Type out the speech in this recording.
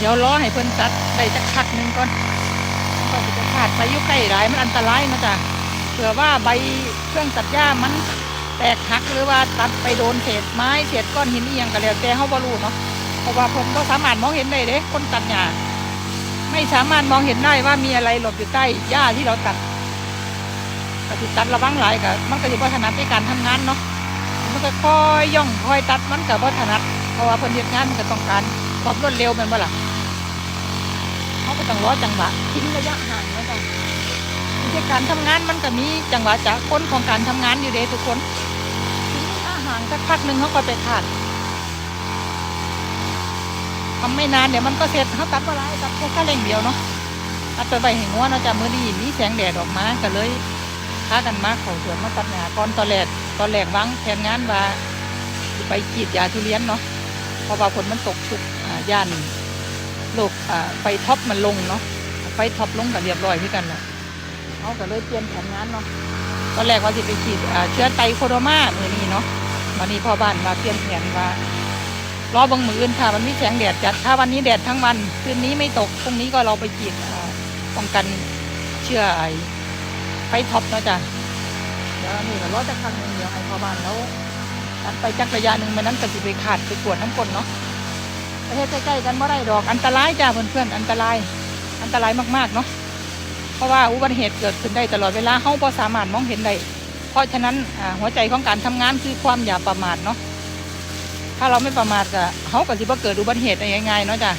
เดี๋ยวรอให้เพิ่นตัดได้จักพักหนึ่งก่อนก็จะขาดไปยุ่ใกล้หลายมันอันตรายนะจ๊ะเผื่อว่าใบเครื่องตัดหญ้ามันแตกหักหรือว่าตัดไปโดนเศษไม้เศษก้อนหินเอียงก็แล้วแต่เฮาบ่รู้เนาะเพราะว่าเพิ่นบ่สามารถมองเห็นได้เด้คนตัดหญ้าไม่สามารถมองเห็นได้ว่ามีอะไรหลบอยู่ใต้หญ้าที่เราตัดก็สิตัดระวังหลายก็มันก็สิบ่ถนัดในการทำงานเนาะมันก็ค่อยย่องค่อยตัดมันก็บ่ถนัด เพราะว่าเพิ่นเฮ็ดงานมันก็ต้องการความรวดเร็วแม่นบ่ล่ะ เขาก็ต้องรอจังหวะทิ้งระยะห่างแล้วกันวิธีการทำงานมันก็มีจังหวะจากคนของการทำงานอยู่เด้ทุกคนทิ้งระยะห่างสักพักหนึ่งเขาก็ไปขาดทำไม่นานเดี๋ยวมันก็เสร็จเขาตัดมาไรตัดแค่แค่เร่งเดียวเนาะตัดไปใบแห่งวัวเนาะจ้ะมื้อนี้มีแสงแดดออกมาก็เลยพากันมาเข้าสวนมาตัดหญ้าก่อนตอนแรกตอนแรกวางแผนงานว่าไปกีดยาทุเรียนเนาะเพราะว่าฝนมันตกชุกย่าน ลกไฟท็อปมันลงเนาะไฟท็อปลงกันเรียบร้อยที่กันแหละเขาก็เลยเปลี่ยนแผนงานเนาะตอนแรกว่าสิไปฉีดเชื้อไตโคโรมาเมือนี้เนาะวันนี้พ่อบ้านมาเปลี่ยนแผนว่ารอบังมืออื่นค่ะ มันมีแสงแดดจัดถ้าวันนี้แดดทั้งวันคืนนี้ไม่ตกพรุ่งนี้ก็เราไปฉีดป้องกันเชื้อไอไฟท็อปเนาะจ้ะเดี๋ยวนี่ก็รอจะครั้งหนึงเดี๋ยวให้พ่อบ้านแล้วตัดไปจักระยะหนึ่งมันนั้นก็สิไปขาดไปกวดน้ำกลนเนาะ ประเทศใกล้ๆกันไม่ได้ดอกอันตรายจ้าเพื่อนๆอันตรายอันตรายมากๆเนาะเพราะว่าอุบัติเหตุเกิดขึ้นได้ตลอดเวลาเขาพอสามารถมองเห็นได้เพราะฉะนั้นหัวใจของการทำงานคือความอย่าประมาทเนาะถ้าเราไม่ประมาทก็เขาก็สิบ่เกิดอุบัติเหตุได้ง่ายๆเนาะจ้ะ